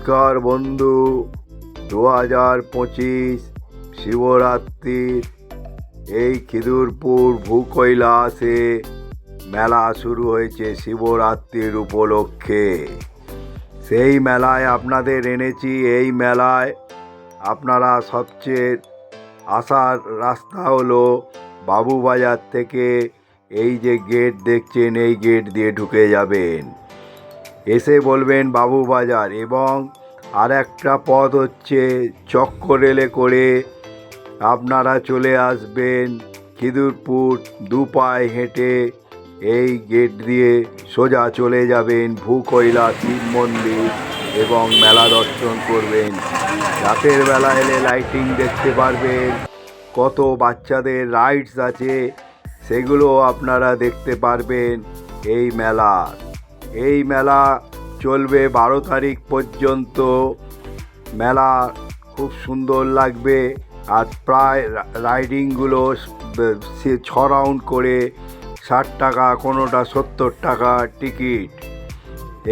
নমস্কার বন্ধু। দু হাজার পঁচিশ শিবরাত্রির এই খিদুরপুর ভূকৈলাসে মেলা শুরু হয়েছে শিবরাত্রির উপলক্ষে। সেই মেলায় আপনাদের এনেছি, এই মেলায় আপনারা সবচেয়ে আসার রাস্তা হলো বাবুবাজার থেকে এই যে গেট দেখছেন, এই গেট দিয়ে ঢুকে যাবেন। এসে বলবেন বাবু বাজার এবং আর একটা পথ হচ্ছে চক্র রেলে করে আপনারা চলে আসবেন খিদুরপুর দু পায়ে হেঁটে। এই গেট দিয়ে সোজা চলে যাবেন ভূকৈলা শিব মন্দির এবং মেলা দর্শন করবেন। রাতের বেলা এলে লাইটিং দেখতে পারবেন। কত বাচ্চাদের রাইডস আছে সেগুলো আপনারা দেখতে পারবেন এই মেলা এই মেলা চলবে বারো তারিখ পর্যন্ত। মেলা খুব সুন্দর লাগবে আর প্রায় রাইডিংগুলো সে ছ রাউন্ড করে ষাট টাকা, কোনোটা সত্তর টাকা টিকিট।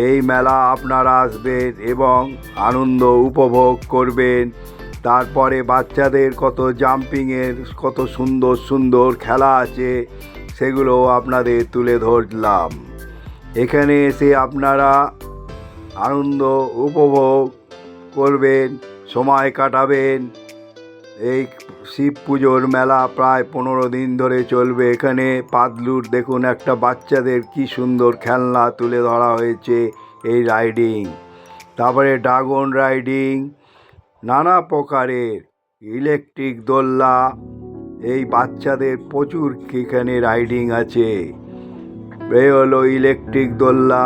এই মেলা আপনারা আসবেন এবং আনন্দ উপভোগ করবেন। তারপরে বাচ্চাদের কত জাম্পিংয়ের, কত সুন্দর সুন্দর খেলা আছে সেগুলো আপনাদের তুলে ধরলাম। এখানে এসে আপনারা আনন্দ উপভোগ করবেন, সময় কাটাবেন। এই শিব পুজোর মেলা প্রায় পনেরো দিন ধরে চলবে। এখানে পাতলুর দেখুন একটা বাচ্চাদের কি সুন্দর খেলনা তুলে ধরা হয়েছে এই রাইডিং। তারপরে ড্রাগন রাইডিং, নানা প্রকারের ইলেকট্রিক দোলনা। এই বাচ্চাদের প্রচুর এখানে রাইডিং আছে। এ হলো ইলেকট্রিক দোলনা,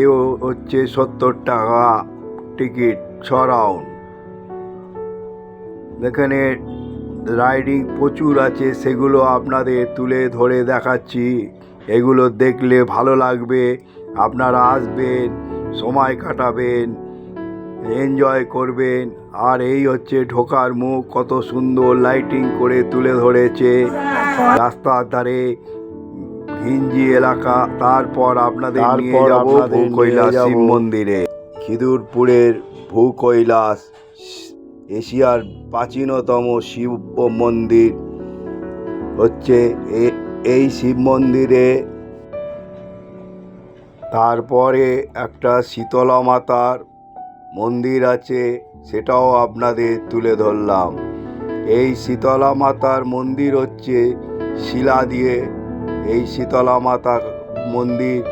এও হচ্ছে সত্তর টাকা টিকিট, ছ রাউন্ড। এখানে রাইডিং প্রচুর আছে, সেগুলো আপনাদের তুলে ধরে দেখাচ্ছি। এগুলো দেখলে ভালো লাগবে, আপনারা আসবেন, সময় কাটাবেন, এনজয় করবেন। আর এই হচ্ছে ঢোকার মুখ, কত সুন্দর লাইটিং করে তুলে ধরেছে। রাস্তার ধারে ঘিঞ্জি এলাকা তারপর আপনাদের নিয়ে যাব ভূকৈলাস শিব মন্দিরে। খিদুরপুরের ভূকৈলাস এশিয়ার প্রাচীনতম শিব মন্দির। হচ্ছে এই শিব মন্দিরে। তারপরে একটা শীতলা মাতার মন্দির আছে সেটাও আপনাদের তুলে ধরলাম। এই শীতলা মাতার মন্দির হচ্ছে শিলা দিয়ে এই শীতলা মাতা মন্দির,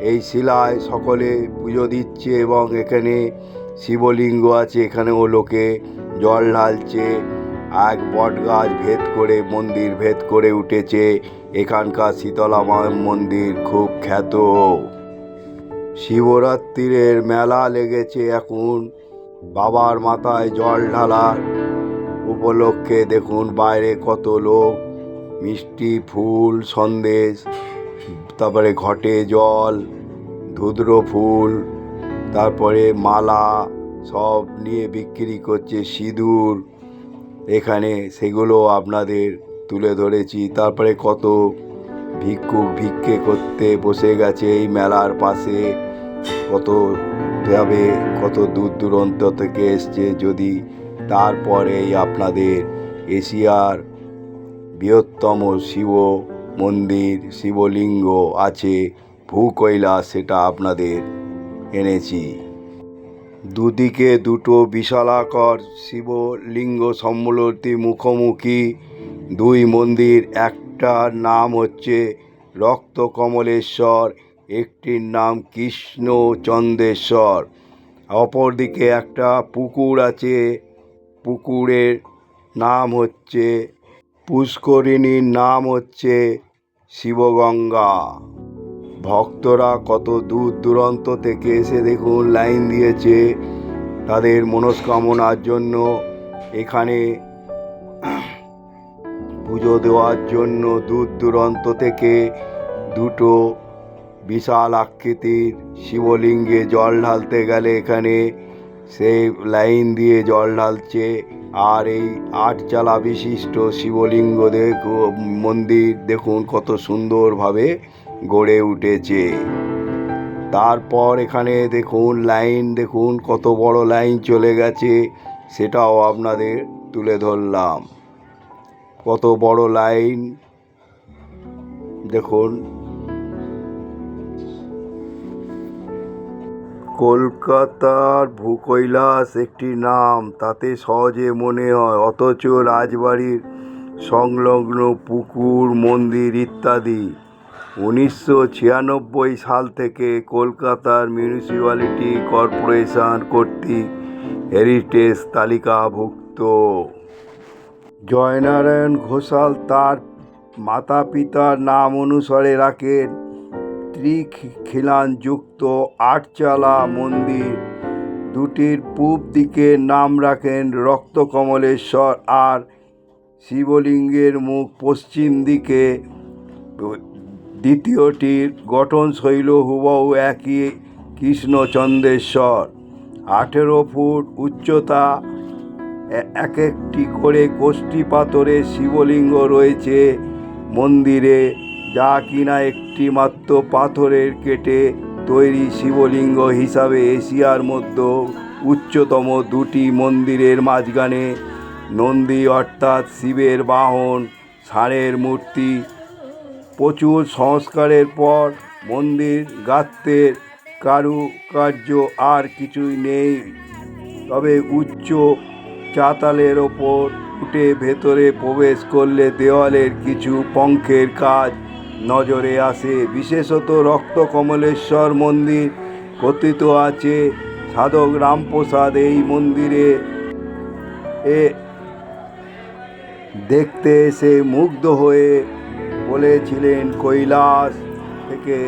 এই শিলায় সকলে পুজো দিচ্ছে এবং এখানে শিবলিঙ্গ আছে, এখানেও লোকে জল ঢালছে। এক বট গাছ ভেদ করে, মন্দির ভেদ করে উঠেছে। এখানকার শীতলা মন্দির খুব খ্যাত। শিবরাত্রির মেলা লেগেছে এখন। বাবার মাথায় জল ঢালার উপলক্ষে দেখুন বাইরে কত লোক। মিষ্টি, ফুল, সন্দেশ, তারপরে ঘটে জল, ধুদ্র ফুল, তারপরে মালা সব নিয়ে বিক্রি করছে সিঁদুর। এখানে সেগুলো আপনাদের তুলে ধরেছি। তারপরে কত ভিক্ষুক ভিক্ষে করতে বসে গেছে এই মেলার পাশে। কত যাবে কত দূর দূরান্ত থেকে এসছে। যদি তারপরেই আপনাদের এশিয়ার বৃহত্তম শিব মন্দির, শিবলিঙ্গ আছে, ভূকৈলাস সেটা আপনাদের এনেছি। দুদিকে দুটো বিশালাকর শিবলিঙ্গ সম্বলতি মুখোমুখি, দুই মন্দির, একটার নাম হচ্ছে রক্তকমলেশ্বর, একটির নাম কৃষ্ণচন্দ্রেশ্বর। অপরদিকে একটা পুকুর আছে, পুকুরের নাম হচ্ছে পুষ্করিণীর নাম হচ্ছে শিবগঙ্গা। ভক্তরা কত দূর দূরান্ত থেকে এসে দেখুন, লাইন দিয়েছে তাদের মনস্কামনার জন্য। এখানে পুজো দেওয়ার জন্য দূর দূরান্ত থেকে দুটো বিশাল আকৃতির শিবলিঙ্গে জল ঢালতে গেলে এখানে সেই লাইন দিয়ে জল ঢালছে আর এই আটচালা বিশিষ্ট শিবলিঙ্গ দেখ মন্দির দেখুন কত সুন্দরভাবে গড়ে উঠেছে। তারপর এখানে দেখুন লাইন, দেখুন কত বড় লাইন চলে গেছে, সেটাও আপনাদের তুলে ধরলাম। কত বড় লাইন, দেখুন। কলকাতার ভূকৈলাস একটি নাম। তাতে সহজে মনে হয়, অথচ রাজবাড়ির সংলগ্ন পুকুর, মন্দির ইত্যাদি। উনিশশো ছিয়ানব্বই সাল থেকে কলকাতার মিউনিসিপ্যালিটি কর্পোরেশন কর্তৃক হেরিটেজ তালিকাভুক্ত। জয়নারায়ণ ঘোষাল তার মাতা পিতার নাম অনুসারে রাখেন। ত্রিখিলানযুক্ত আটচালা মন্দির। দুটির পূব দিকে নাম রাখেন রক্তকমলেশ্বর আর শিবলিঙ্গের মুখ পশ্চিম দিকে। দ্বিতীয়টির গঠন গঠনশৈল হুবহু একই কৃষ্ণচন্দ্রেশ্বর। আঠেরো ফুট উচ্চতা এক একটি করে কোষ্ঠী পাথরের শিবলিঙ্গ রয়েছে মন্দিরে। যা কিনা একটি মাত্র পাথরের কেটে তৈরি শিবলিঙ্গ হিসাবে এশিয়ার মধ্যে উচ্চতম দুটি মন্দিরের মাঝখানে নন্দী অর্থাৎ শিবের বাহন, ষাঁড়ের মূর্তি। প্রচুর সংস্কারের পর মন্দির গাত্রের কারুকার্য আর কিছুই নেই। তবে উচ্চ চাতালের ওপর উঠে ভেতরে প্রবেশ করলে দেওয়ালের কিছু পঙ্খের কাজ নজরে আসে। বিশেষত রক্তকমলেশ্বর মন্দির কথিত আছে। সাধক রামপ্রসাদ এই মন্দিরে এ দেখতে এসে মুগ্ধ হয়ে বলেছিলেন, কৈলাস থেকে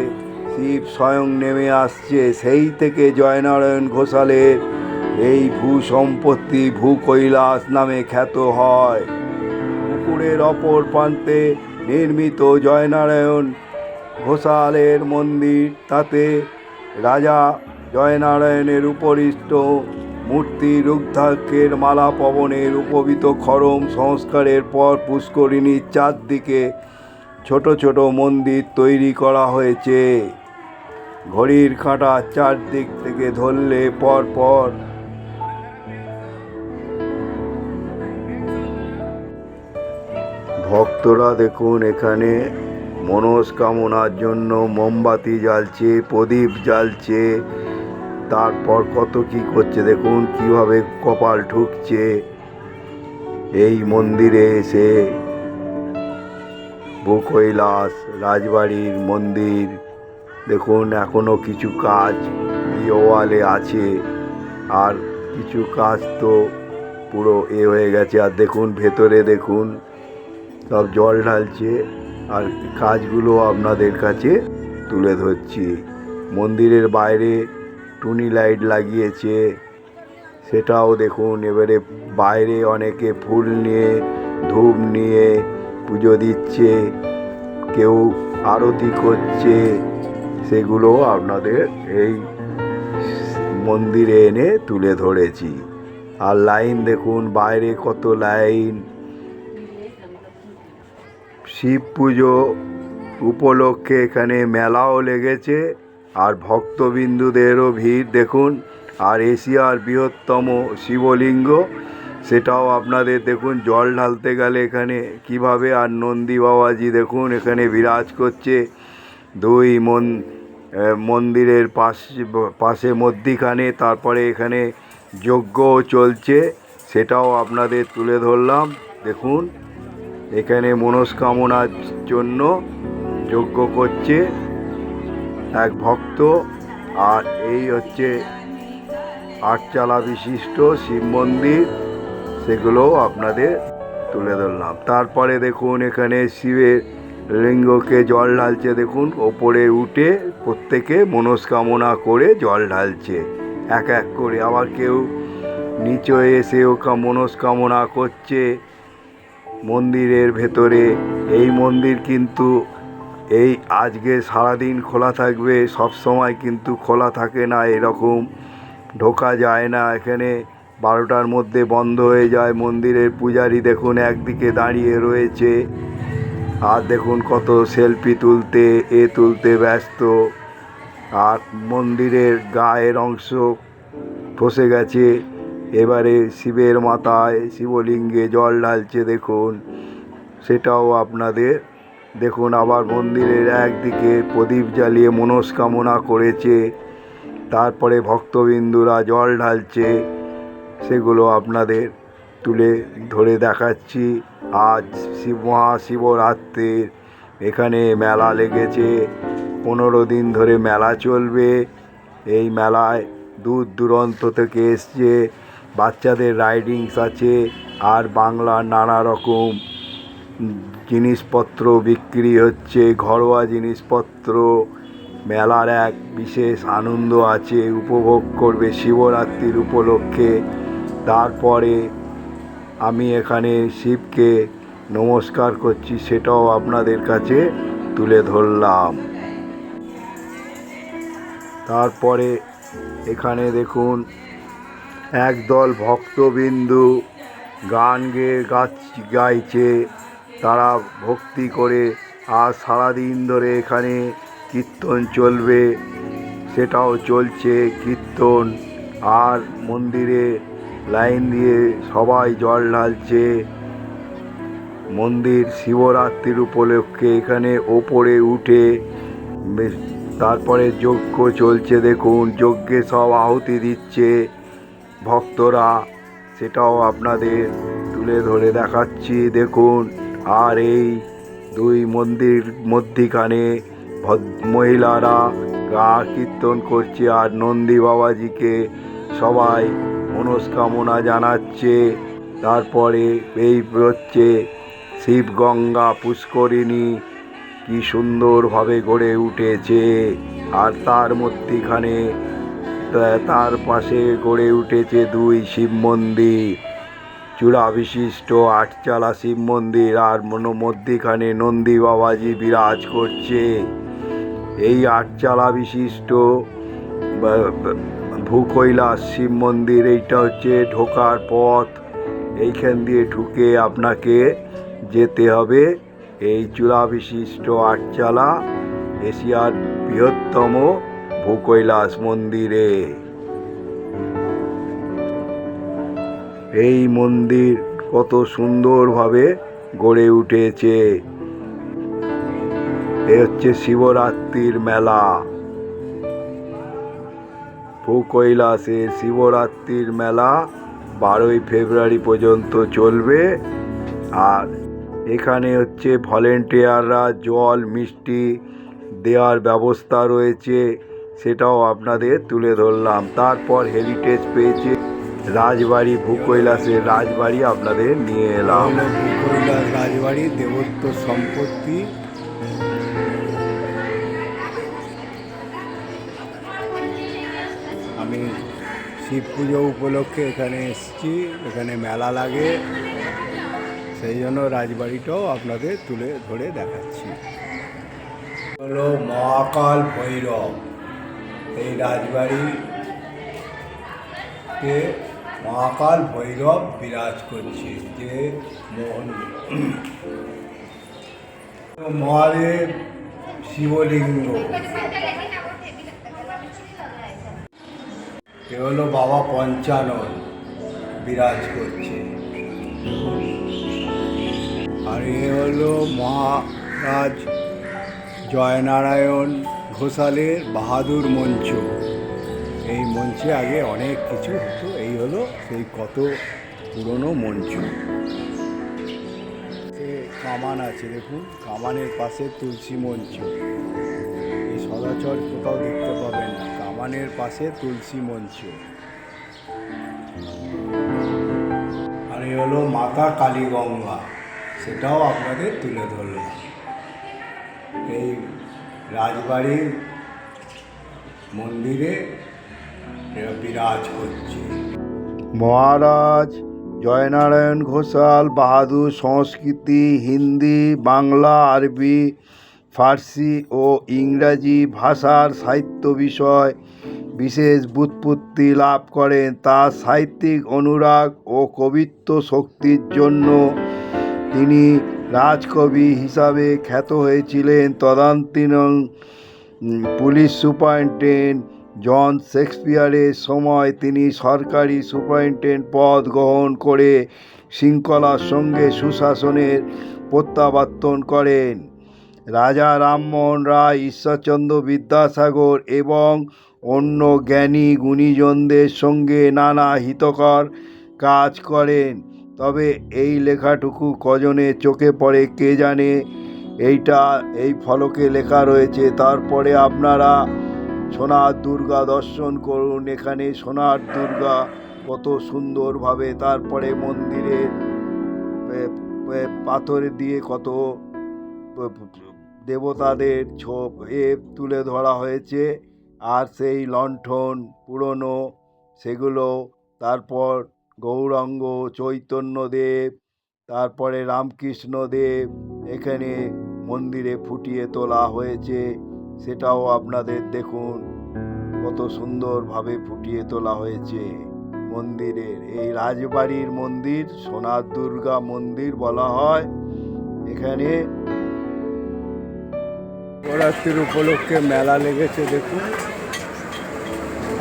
শিব স্বয়ং নেমে আসছে। সেই থেকে জয়নারায়ণ ঘোষালের এই ভূ সম্পত্তি ভূ কৈলাস নামে খ্যাত হয়। পুকুরের অপর প্রান্তে নির্মিত জয়নারায়ণ ঘোষালের মন্দির, তাতে রাজা জয়নারায়ণের উপরিষ্ট মূর্তি, রুদ্রাক্ষের মালা, পবনের উপবিত খরম, সংস্কারের পর পুষ্করিণীর চারদিকে ছোট ছোট মন্দির তৈরি করা হয়েছে। ঘড়ির কাঁটা চারদিক থেকে ধরলে পর পর ভক্তরা দেখুন এখানে মনস্কামনার জন্য মোমবাতি জ্বালছে, প্রদীপ জ্বালছে, তারপর কত কি করছে দেখুন, কীভাবে কপাল ঠুকছে। এই মন্দিরে এসে ভূকৈলাস রাজবাড়ির মন্দির, দেখুন এখনও কিছু কাজ দেওয়ালে আছে, আর কিছু কাজ তো পুরো এ হয়ে গেছে। আর দেখুন, ভেতরে দেখুন সব জল ঢালছে আর কাজগুলো আপনাদের কাছে তুলে ধরছি। মন্দিরের বাইরে টুনি লাইট লাগিয়েছে। সেটাও দেখুন, এবারে বাইরে অনেকে ফুল নিয়ে, ধূপ নিয়ে পুজো দিচ্ছে, কেউ আরতি করছে, সেগুলো আপনাদের এই মন্দিরে এনে তুলে ধরেছি। আর লাইন দেখুন, বাইরে কত লাইন শিব পুজো উপলক্ষে এখানে মেলাও লেগেছে, আর ভক্তবিন্দুদেরও ভিড়। দেখুন, আর এশিয়ার বৃহত্তম শিবলিঙ্গ, সেটাও আপনাদের দেখুন, জল ঢালতে গেলে এখানে কীভাবে, আর নন্দী বাবাজি দেখুন, এখানে বিরাজ করছে। দুই মন মন্দিরের পাশে পাশে মধ্যিখানে, তারপরে এখানে যজ্ঞও চলছে, সেটাও আপনাদের তুলে ধরলাম। দেখুন এখানে মনস্কামনার জন্য যজ্ঞ করছে এক ভক্ত, আর এই হচ্ছে আটচালা বিশিষ্ট শিব মন্দির। সেগুলোও আপনাদের তুলে ধরলাম। তারপরে দেখুন, এখানে শিবের লিঙ্গকে জল ঢালছে। দেখুন, ওপরে উঠে প্রত্যেকে মনস্কামনা করে জল ঢালছে, এক এক করে। আবার কেউ নিচে এসেও কা- মনস্কামনা করছে। মন্দিরের ভেতরে। এই মন্দির কিন্তু এই আজকে সারাদিন খোলা থাকবে, সব সময় কিন্তু খোলা থাকে না এরকম। ঢোকা যায় না এখানে। বারোটার মধ্যে বন্ধ হয়ে যায় মন্দিরের পূজারি। দেখুন, একদিকে দাঁড়িয়ে রয়েছে। আর দেখুন কত সেলফি তুলতে, এ তুলতে ব্যস্ত। আর মন্দিরের গায়ের অংশ ফসে গেছে। এবারে শিবের মাথায় শিবলিঙ্গে জল ঢালছে দেখুন। সেটাও আপনাদের দেখুন, আবার মন্দিরের একদিকে প্রদীপ জ্বালিয়ে মনস্কামনা করেছে। তারপরে ভক্তবিন্দুরা জল ঢালছে। সেগুলো আপনাদের তুলে ধরে দেখাচ্ছি। আজ শিব, মহাশিবরাত্রির এখানে মেলা লেগেছে। পনেরো দিন ধরে মেলা চলবে। এই মেলায় দূর দূরান্ত থেকে এসছে। বাচ্চাদের রাইডিংস আছে, আর বাংলার নানা রকম জিনিসপত্র বিক্রি হচ্ছে, ঘরোয়া জিনিসপত্র, মেলার এক বিশেষ আনন্দ আছে, উপভোগ করবে শিবরাত্রির উপলক্ষে। তারপরে আমি এখানে শিবকে নমস্কার করছি, সেটাও আপনাদের কাছে তুলে ধরলাম। তারপরে এখানে দেখুন একদল ভক্তবিন্দু গান গেয়ে গাছ গাইছে। তারা ভক্তি করে আর সারাদিন ধরে এখানে কীর্তন চলবে, সেটাও চলছে কীর্তন। আর মন্দিরে লাইন দিয়ে সবাই জল ঢালছে। মন্দির শিবরাত্রির উপলক্ষে এখানে ওপরে উঠে তারপরে যজ্ঞ চলছে দেখুন, যজ্ঞে সব আহুতি দিচ্ছে। ভক্তরা, সেটাও আপনাদের তুলে ধরে দেখাচ্ছি। দেখুন, আর এই দুই মন্দির মধ্যিখানে মহিলারা গা কীর্তন করছে আর নন্দী বাবাজিকে সবাই মনস্কামনা জানাচ্ছে। তারপরে এই হচ্ছে শিবগঙ্গা পুষ্করিণী, কি সুন্দরভাবে গড়ে উঠেছে। আর তার মধ্যিখানে তার পাশে গড়ে উঠেছে দুই শিব মন্দির। চূড়া বিশিষ্ট আটচালা শিব মন্দির আর মধ্যিখানে নন্দী বাবাজি বিরাজ করছে। এই আটচালা বিশিষ্ট ভূকৈলাস শিব মন্দির, এইটা হচ্ছে ঢোকার পথ। এইখান দিয়ে ঢুকে আপনাকে যেতে হবে। এই চূড়া বিশিষ্ট আটচালা এশিয়ার বৃহত্তম ভূকৈলাস মন্দিরে। এই মন্দির কত সুন্দরভাবে গড়ে উঠেছে। এ হচ্ছে শিবরাত্রির মেলা। ভূকৈলাসে শিবরাত্রির মেলা বারোই ফেব্রুয়ারি পর্যন্ত চলবে। আর এখানে হচ্ছে ভলেন্টিয়াররা জল, মিষ্টি দেওয়ার ব্যবস্থা রয়েছে। সেটাও আপনাদের তুলে ধরলাম। তারপর হেরিটেজ পেয়েছে রাজবাড়ি ভূকৈলাসের রাজবাড়ি আপনাদের নিয়ে এলাম। কৈলাস রাজবাড়ি দেবত্ব সম্পত্তি। আমি শিব পুজো উপলক্ষে এখানে এসেছি এখানে মেলা লাগে। সেই জন্য রাজবাড়িটাও আপনাদের তুলে ধরে দেখাচ্ছি। হলো মহাকাল ভৈরব। এই রাজবাড়িতে মহাকাল ভৈরব বিরাজ করছে। যে মোহন। মহাদেব শিবলিঙ্গ। এ হলো বাবা পঞ্চানন বিরাজ করছে। আর এ হলো মহারাজ জয়নারায়ণ ঘোষালের বাহাদুর মঞ্চ। এই মঞ্চে আগে অনেক কিছু হতো, এই হলো সেই কত পুরনো মঞ্চ। কামান আছে, দেখুন, কামানের পাশে তুলসী মঞ্চ। এই সদাচর কোথাও দেখতে পাবেন না, কামানের পাশে তুলসী মঞ্চ। আর এই হলো মাতা কালীগঙ্গা, সেটাও আপনাদের তুলে ধরলাম। এই রাজবাড়ির মন্দিরে বিরাজ করছে। মহারাজ, জয়নারায়ণ ঘোষাল, বাহাদুর, সংস্কৃতি, হিন্দি, বাংলা, আরবি, ফার্সি ও ইংরাজি ভাষার সাহিত্য বিষয় বিশেষ ব্যুৎপত্তি লাভ করেন। তার সাহিত্যিক অনুরাগ ও কবিত্ব শক্তির জন্য তিনি রাজকবি হিসাবে খ্যাত হয়েছিলেন তদান্তিন পুলিশ সুপারিনটেন্ডেন্ট জন শেক্সপিয়ারের সময় তিনি সরকারি সুপারিনটেন্ডেন্ট পদ গ্রহণ করে শৃঙ্খলার সঙ্গে সুশাসনের প্রত্যাবর্তন করেন। রাজা রামমোহন রায়, ঈশ্বরচন্দ্র বিদ্যাসাগর এবং অন্য জ্ঞানী গুণীজনদের সঙ্গে নানা হিতকর কাজ করেন। তবে এই লেখাটুকু কজনের চোখে পড়ে কে জানে? এইটা, এই ফলকে লেখা রয়েছে। তারপরে আপনারা সোনার দুর্গা দর্শন করুন। এখানে সোনার দুর্গা কত সুন্দরভাবে তারপরে এ- পাথর দিয়ে কত দেবতাদের ছোপ এ তুলে ধরা হয়েছে। আর সেই লণ্ঠন পুরনো, সেগুলো তারপর গৌরাঙ্গ চৈতন্যদেব, তারপরে রামকৃষ্ণদেব, এখানে মন্দিরে ফুটিয়ে তোলা হয়েছে, সেটাও আপনাদের দেখুন। কত সুন্দরভাবে ফুটিয়ে তোলা হয়েছে মন্দিরের। এই রাজবাড়ির মন্দির, সোনার দুর্গা মন্দির বলা হয়। এখানে শিবরাত্রির উপলক্ষে মেলা লেগেছে, দেখুন।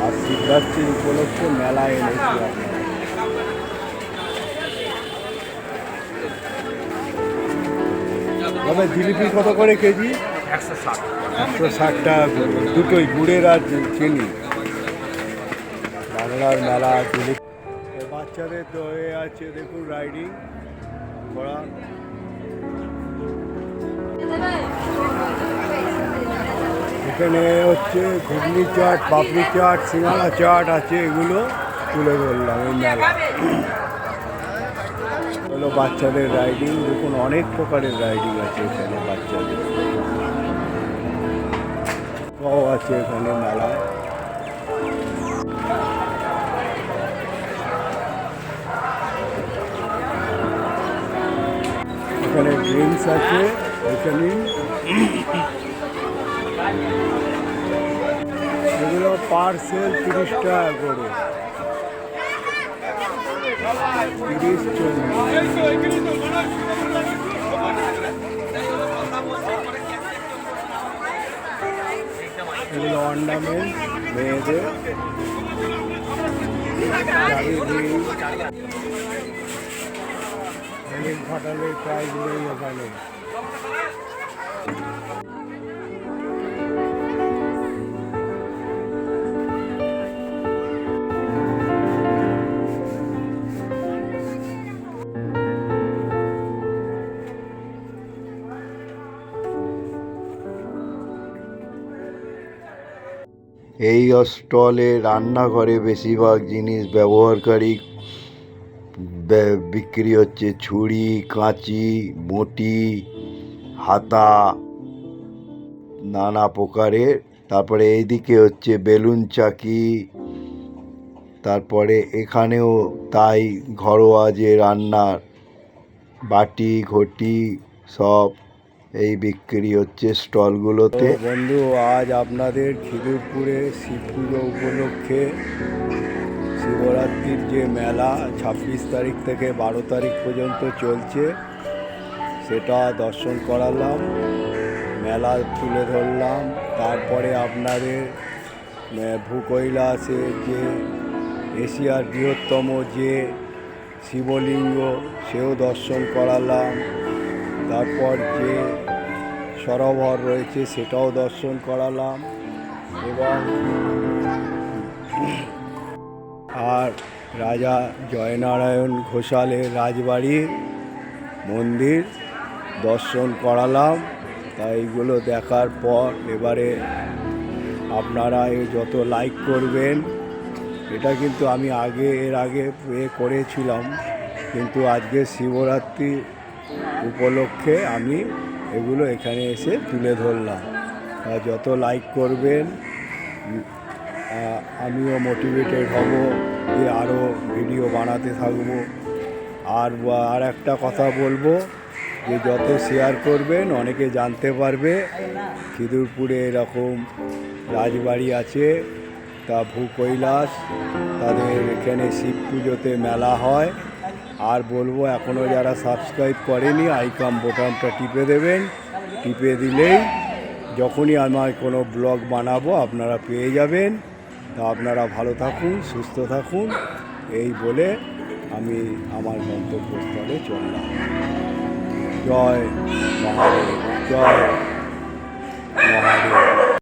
আর শিবরাত্রির উপলক্ষে মেলা এনেছি আপনারা তবে জিলিপি কত করে কেজি? একশো ষাট। টাকা দুটোই, গুড়ের আর চিনি। বাংলার মেলা জিলিপি। বাচ্চাদের তো হয়ে আছে, দেখুন রাইডিং করা। এখানে হচ্ছে ঘুগনি চাট, পাপড়ি চাট, সিঙ্গাড়া চাট আছে, এগুলো তুলে ধরলাম এই মেলা হলো বাচ্চাদের রাইডিং দেখুন অনেক প্রকারের রাইডিং আছে এখানে বাচ্চাদের। আছে এখানে মেলায় এখানে ড্রিঙ্কস আছে, এখানে। এগুলো পার্সেল তিরিশ টাকা করে। তিরিশ চল্লিশ অর্নামেন্ট মেয়েদের ঘটালে প্রায় রিং ফাটালের প্রাইজ ওখানে এই স্টলে রান্নাঘরে বেশিরভাগ জিনিস ব্যবহারকারী বিক্রি হচ্ছে। ছুরি, কাঁচি বটি হাতা, নানা প্রকারের। তারপরে এইদিকে হচ্ছে বেলুন চাকি। তারপরে এখানেও তাই ঘরোয়া যে রান্নার বাটি, ঘটি সব এই বিক্রি হচ্ছে স্টলগুলোতে। বন্ধু, আজ আপনাদের খিদিরপুরে শিব পুজো উপলক্ষে শিবরাত্রির যে মেলা ছাব্বিশ তারিখ থেকে বারো তারিখ পর্যন্ত চলছে, সেটা দর্শন করালাম, মেলা তুলে ধরলাম, তারপরে আপনাদের ভূকৈলাসের যে এশিয়ার বৃহত্তম যে শিবলিঙ্গ, সেও দর্শন করালাম। তারপর যে সরোবর রয়েছে সেটাও দর্শন করালাম এবং আর রাজা জয়নারায়ণ ঘোষালের রাজবাড়ির মন্দির দর্শন করালাম। তাই এইগুলো দেখার পর এবারে আপনারা যত লাইক করবেন, এটা কিন্তু আমি আগে, এর আগে এ করেছিলাম। কিন্তু আজকে শিবরাত্রি উপলক্ষে আমি এগুলো এখানে এসে তুলে ধরলাম। যত লাইক করবেন আমিও মোটিভেটেড হব যে আরও ভিডিও বানাতে থাকব। আর আর একটা কথা বলব, যে যত শেয়ার করবেন, অনেকে জানতে পারবে, খিদুরপুরে এরকম রাজবাড়ি আছে, তা ভূ কৈলাস তাদের এখানে শিব পুজোতে মেলা হয়। আর বলব এখনও যারা সাবস্ক্রাইব করেনি আইকাম বোতামটা টিপে দেবেন। টিপে দিলেই যখনই আমার কোনো ব্লগ বানাবো, আপনারা পেয়ে যাবেন। তা আপনারা ভালো থাকুন, সুস্থ থাকুন। এই বলে আমি আমার গন্তব্যস্থলে চললাম। জয় মহাদেব জয় মহাদেব।